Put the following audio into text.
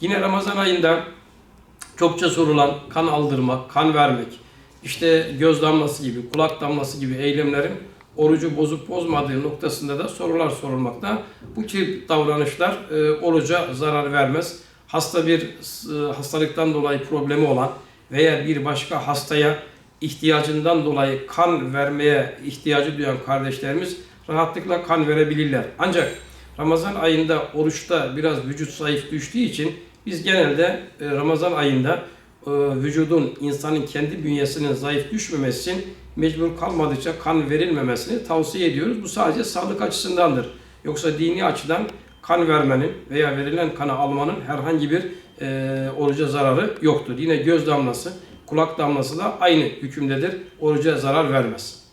Yine Ramazan ayında çokça sorulan kan aldırmak, kan vermek, işte göz damlası gibi, kulak damlası gibi eylemlerin orucu bozup bozmadığı noktasında da sorular sorulmakta. Bu tip davranışlar e, oruca zarar vermez. Hasta bir e, hastalıktan dolayı problemi olan veya bir başka hastaya ihtiyacından dolayı kan vermeye ihtiyacı duyan kardeşlerimiz rahatlıkla kan verebilirler. Ancak Ramazan ayında oruçta biraz vücut zayıf düştüğü için biz genelde e, Ramazan ayında e, vücudun, insanın kendi bünyesinin zayıf düşmemesi için mecbur kalmadıkça kan verilmemesini tavsiye ediyoruz. Bu sadece sağlık açısındandır. Yoksa dini açıdan kan vermenin veya verilen kanı almanın herhangi bir e, oruca zararı yoktur. Yine göz damlası, kulak damlası da aynı hükümdedir. Oruca zarar vermez.